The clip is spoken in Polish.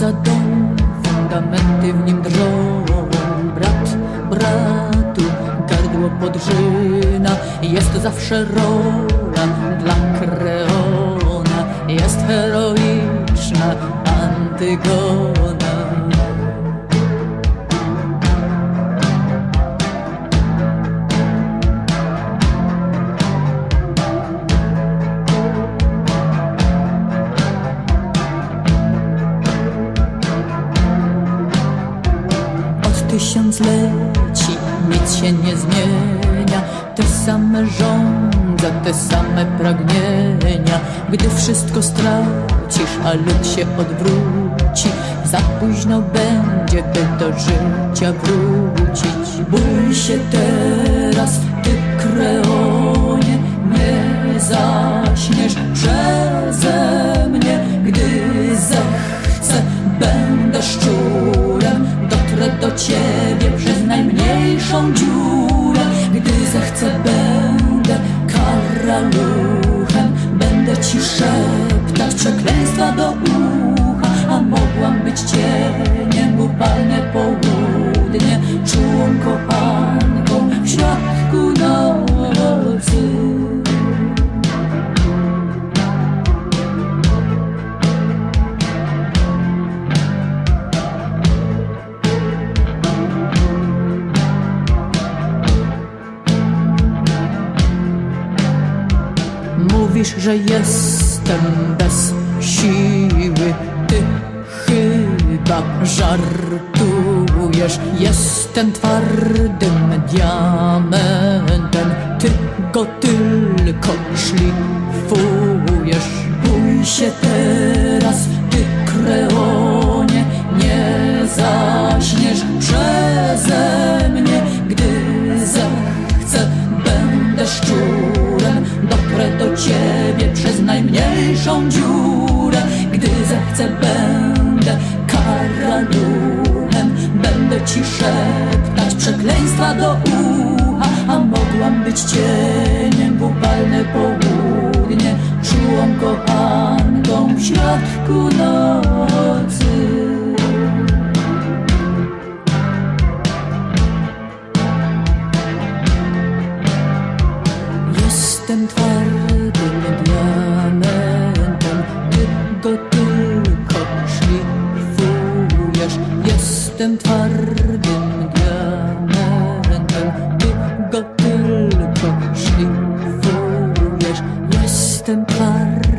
za dom, fundamenty w nim drżą. Brat bratu, gardło podrzyna, jest zawsze rola dla kreona. Jest heroiczna Antygona. Tysiącleci nic się nie zmienia. Te same żądza, te same pragnienia. Gdy wszystko stracisz, a lud się odwróci Za późno będzie, by do życia wrócić. Bój się teraz, ty ciebie przez najmniejszą dziurę. Gdy zechcę, będę karaluchem Będę ci szeptać przekleństwa do ucha A mogłam być cieniem, upalne południe Mówisz, że jestem bez siły. Ty chyba żartujesz. Jestem twardym diamentem. Ty go tylko szlifujesz. Bój się teraz, ty kreonie. Nie zaśniesz przeze mnie Gdy zechcę, będę do ciebie przez najmniejszą dziurę. Gdy zechcę, będę karaluchem Będę ci szeptać przekleństwa do ucha A mogłam być cieniem w upalne południe. Czułą kochanką w środku nocy. Jestem twardym diamentem, ty go tylko szlifujesz. Jestem twardym diamentem, ty go tylko szlifujesz. Jestem twardym